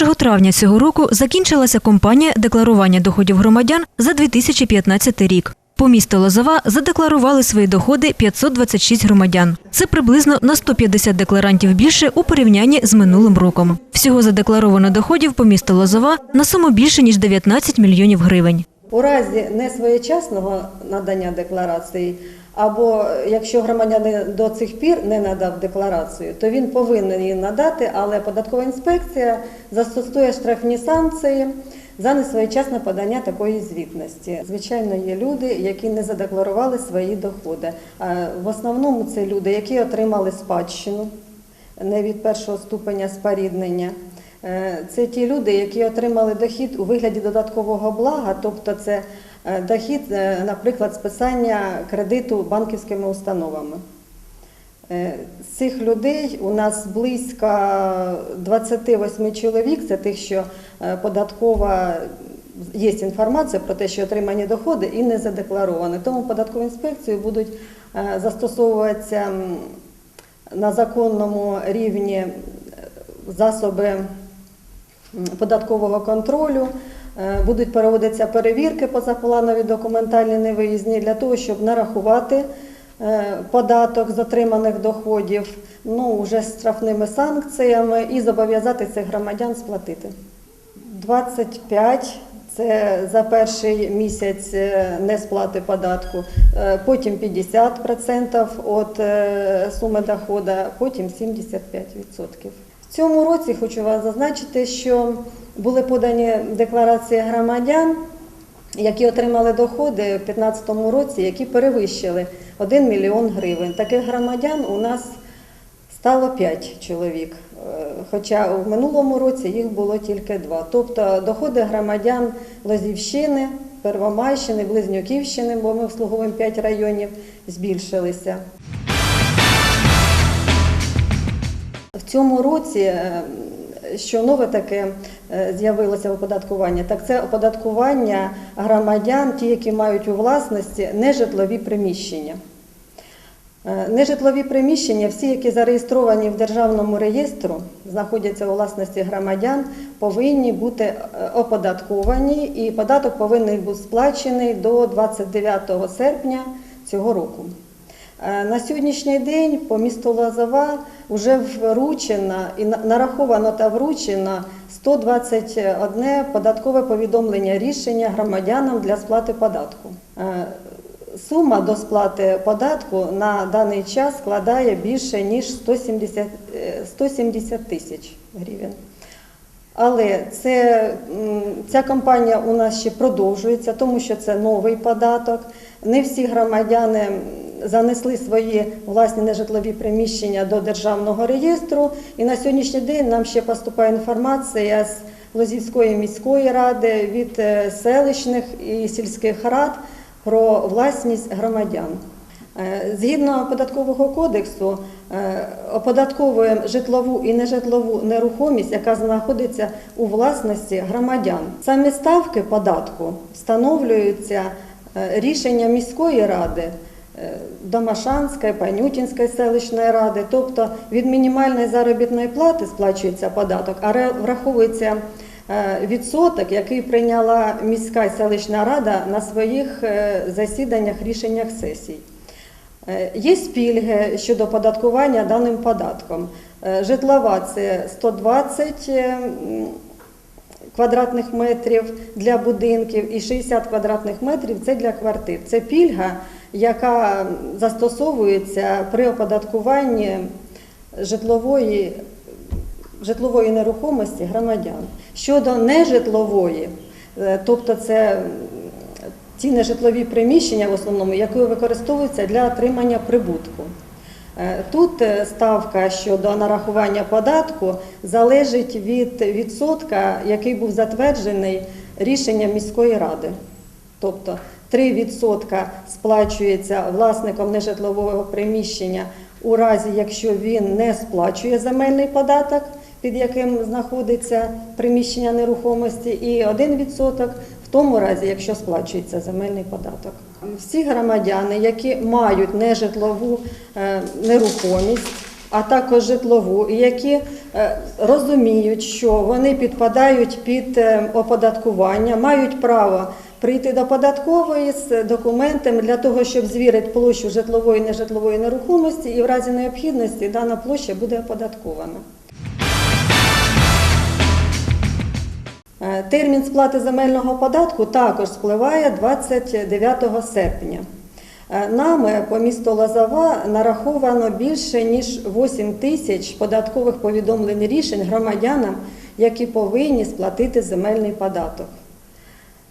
1 травня цього року закінчилася кампанія декларування доходів громадян за 2015 рік. По місту Лозова задекларували свої доходи 526 громадян. Це приблизно на 150 декларантів більше у порівнянні з минулим роком. Всього задекларовано доходів по місту Лозова на суму більше ніж 19 мільйонів гривень. У разі несвоєчасного надання декларації, або якщо громадянин до цих пір не надав декларацію, то він повинен її надати, але податкова інспекція застосує штрафні санкції за несвоєчасне подання такої звітності. Звичайно, є люди, які не задекларували свої доходи. В основному це люди, які отримали спадщину не від першого ступеня споріднення. Е, Це ті люди, які отримали дохід у вигляді додаткового блага, тобто це дохід, е, наприклад, списання кредиту банківськими установами. Е, З цих людей у нас близько 28 чоловік, це тих, що е, податкова є інформація про те, що отримані доходи і не задекларовані. Тому податкову інспекцію будуть е, застосовуватися на законному рівні е, засоби податкового контролю. Е, Будуть проводитися перевірки позапланові документальні невиїзні для того, щоб нарахувати е, податок з отриманих доходів, ну вже з штрафними санкціями і зобов'язати цих громадян сплатити. 25 це за перший місяць е, несплати податку, потім 50% від е, суми доходу, потім 75%. В цьому році хочу вас зазначити, що були подані декларації громадян, які отримали доходи в 2015 році, які перевищили 1 мільйон гривень. Таких громадян у нас стало 5 чоловік, е, хоча в минулому році їх було тільки 2. Тобто доходи громадян Лозівщини, Первомайщини, Близнюківщини, бо ми обслуговуємо 5 районів, збільшилися. В цьому році, е, що нове таке з'явилося в оподаткуванні, так це оподаткування громадян, ті, які мають у власності нежитлові приміщення. Е, Нежитлові приміщення, всі, які зареєстровані в державному реєстру, знаходяться у власності громадян, повинні бути е, оподатковані, і податок повинен бути сплачений до 29 серпня цього року. Е, На сьогоднішній день по місту Лозова вже вручено і на- нараховано та вручено 121 податкове повідомлення рішення громадянам для сплати податку. Е, Сума до сплати податку на даний час складає більше ніж 170, е, 170 тисяч гривень. Але це, ця кампанія у нас ще продовжується, тому що це новий податок. Не всі громадяни занесли свої власні нежитлові приміщення до державного реєстру. І на сьогоднішній день нам ще поступає інформація з Лозівської міської ради від е, селищних і сільських рад про власність громадян. Е, Згідно податкового кодексу, е, оподатковуємо житлову і нежитлову нерухомість, яка знаходиться у власності громадян. Самі ставки податку встановлюються рішенням міської ради. Е, Домашанської, Панютінської селищної ради, тобто від мінімальної заробітної плати сплачується податок, а враховується е, відсоток, який прийняла міська селищна рада на своїх е, засіданнях, рішеннях сесій. Є пільги щодо податкування даним податком. Житлова це 120 е, квадратних метрів для будинків і 60 квадратних метрів це для квартир. Це пільга, яка застосовується при оподаткуванні житлової, житлової нерухомості громадян. Щодо нежитлової, е, тобто це ті нежитлові приміщення в основному, які використовуються для отримання прибутку. Е, Тут е, ставка щодо нарахування податку залежить від відсотка, який був затверджений рішенням міської ради. Тобто 3% сплачується власником нежитлового приміщення у разі, якщо він не сплачує земельний податок, під яким знаходиться приміщення нерухомості, і 1% в тому разі, якщо сплачується земельний податок. Всі громадяни, які мають нежитлову е, нерухомість, а також житлову, які е, розуміють, що вони підпадають під е, оподаткування, мають право прийти до податкової з документами для того, щоб звірити площу житлової і нежитлової нерухомості, і в разі необхідності дана площа буде оподаткована. Е, Термін сплати земельного податку також спливає 29 серпня. Е, Нами по місту Лозова нараховано більше ніж 8 тисяч податкових повідомлень рішень громадянам, які повинні сплатити земельний податок.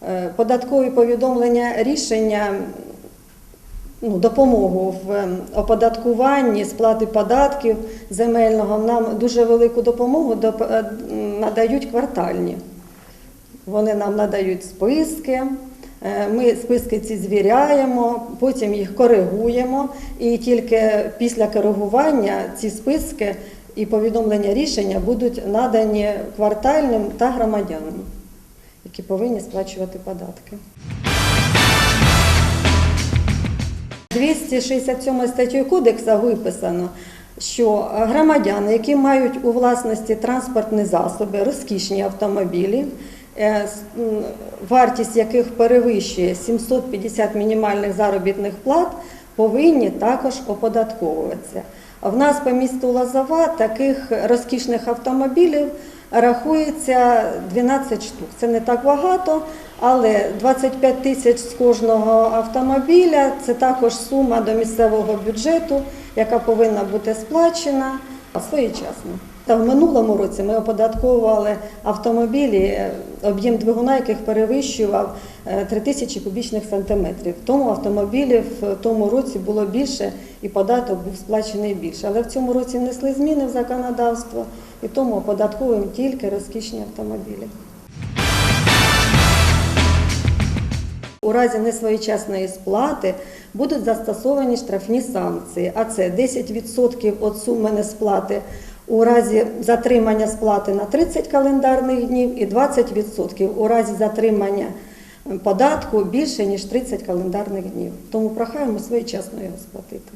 Е, Податкові повідомлення рішення ну, допомогу в ем, оподаткуванні, сплати податків земельного нам дуже велику допомогу доп- е, надають квартальні. Вони нам надають списки. е, Ми списки ці звіряємо, потім їх коригуємо, і тільки після коригування ці списки і повідомлення рішення будуть надані квартальним та громадянам, які повинні сплачувати податки. 267 статтею кодексу виписано, що громадяни, які мають у власності транспортні засоби, розкішні автомобілі, е, вартість яких перевищує 750 мінімальних заробітних плат, повинні також оподатковуватися. В нас по місту Лозова таких розкішних автомобілів рахується 12 штук. Це не так багато, але 25 тисяч з кожного автомобіля це також сума до місцевого бюджету, яка повинна бути сплачена своєчасно. Та в минулому році ми оподатковували автомобілі, е, об'єм двигуна, яких перевищував е, 3000 кубічних сантиметрів. Тому автомобілів в тому році було більше і податок був сплачений більше. Але в цьому році внесли зміни в законодавство і тому оподатковуємо тільки розкішні автомобілі. У разі несвоєчасної сплати будуть застосовані штрафні санкції, а це 10% від суми несплати у разі затримання сплати на 30 календарних днів і 20% у разі затримання податку більше ніж 30 календарних днів. Тому прохаємо своєчасно його сплатити.